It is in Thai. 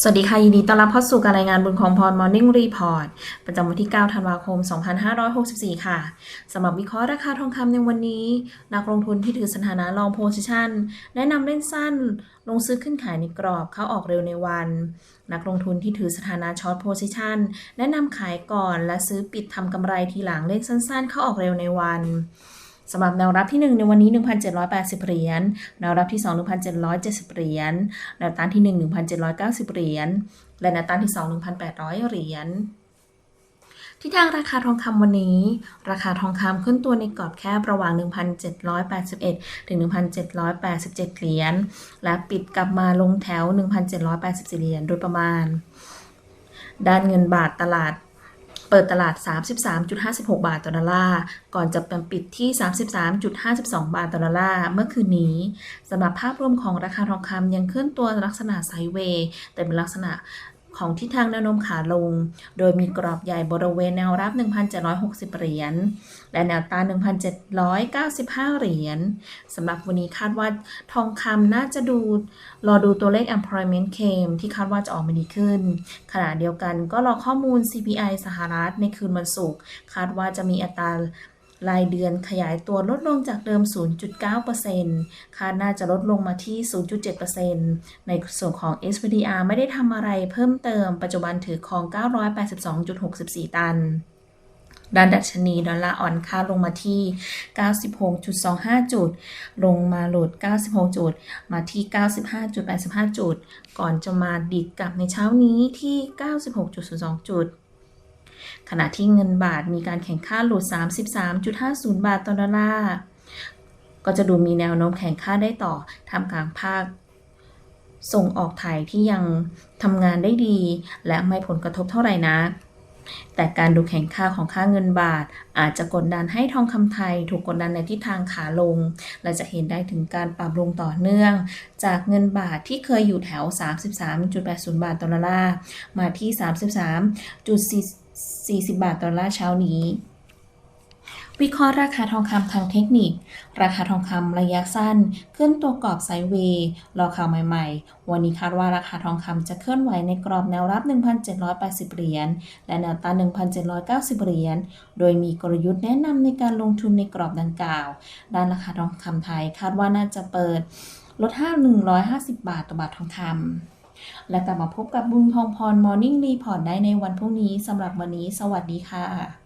สวัสดีค่ะ ยินดีต้อนรับเข้าสู่การรายงานบุญของพร Morning Report ประจำวันที่ 9 ธันวาคม 2564 ค่ะ สำหรับวิเคราะห์ราคาทองคำในวันนี้ นักลงทุนที่ถือสถานะลองโพซิชันแนะนำเล่นสั้น ลงซื้อขึ้นขายในกรอบเข้าออกเร็วในวัน นักลงทุนที่ถือสถานะช็อตโพซิชันแนะนำขายก่อนและซื้อปิดทำกำไรทีหลังเล่นสั้น ๆ เข้าออกเร็วในวัน สำหรับแนวรับที่ 1 ในวันนี้ 1,780 เหรียญ แนวรับที่ 2 1,770 เหรียญ แนวต้านที่ 1 1,790 เหรียญ และแนวต้านที่ 2 1,800 เหรียญที่ทางราคาทองคำวันนี้ ราคาทองคำขึ้นตัวในกรอบแคบระหว่าง 1,781 ถึง 1,787 เหรียญ และปิดกลับมาลงแถว 1,784 เหรียญโดยประมาณ ด้านเงินบาทตลาด ปิดตลาด 33.56 บาทต่อดอลลาร์ ก่อนจะปิดที่ 33.52 บาทต่อดอลลาร์ เมื่อคืนนี้สำหรับภาพรวมของราคาทองคำยังเคลื่อนตัวลักษณะไซด์เวย์ แต่เป็นลักษณะ ของทิศทางแนวโน้มขาลง โดยมีกรอบใหญ่บริเวณแนวรับ 1,760 เหรียญ และแนวต้าน1,795 เหรียญสำหรับวันนี้คาดว่าทองคำน่าจะดู รอดูตัวเลข employment claim ที่คาดว่าจะออกมาดีขึ้น ขณะเดียวกันก็รอข้อมูล CPI สหรัฐในคืนวันศุกร์คาดว่าจะมีอัตรา รายเดือนขยายตัวลดลงจากเดิม 0.9%คาดน่าจะลดลงมาที่ 0.7%ในส่วนของ SPDR ไม่ได้ทำอะไรเพิ่มเติม ปัจจุบันถือครอง 982.64 ตันด้านดัชนีดอลลาร์อ่อนค่าลงมาที่ 96.25 จุด ลงมาหลุด96 จุด มาที่ 95.85 จุด ก่อนจะมาดิดกลับในเช้านี้ที่ 96.02 จุด ขณะที่เงินบาทมีการแข่งค่าหลุด 33.50 บาทต่อดอลลาร์ ก็จะดูมีแนวโน้มแข่งค่าได้ต่อทำกลางภาค ส่งออกไทยที่ยังทำงานได้ดี และไม่ผลกระทบเท่าไหร่นะแต่การดูแข่งค่าของค่าเงินบาท อาจจะกดดันให้ทองคำไทย ถูกกดดันในทิศทางขาลง และจะเห็นได้ถึงการปรับลงต่อเนื่อง จากเงินบาทที่เคยอยู่แถว 33.80 บาทต่อดอลลาร์มาที่ 40 บาทต่อดอลลาร์เช้านี้ วิเคราะห์ราคาทองคำทางเทคนิค ราคาทองคำระยะสั้นเคลื่อนตัวกรอบไซด์เวย์รอข่าวใหม่ๆ วันนี้คาดว่าราคาทองคำจะเคลื่อนไหวในกรอบแนวรับ 1,780 เหรียญและแนวต้าน1,790 เหรียญ โดยมีกลยุทธ์แนะนำในการลงทุนในกรอบดังกล่าว ด้านราคาทองคำไทยคาดว่าน่าจะเปิดลด5 150 บาทต่อบาททองคำ และกลับมาพบกับบุญทองพรมอร์นิ่งรีพอร์ตได้ในวันพรุ่งนี้สำหรับวันนี้ สวัสดีค่ะ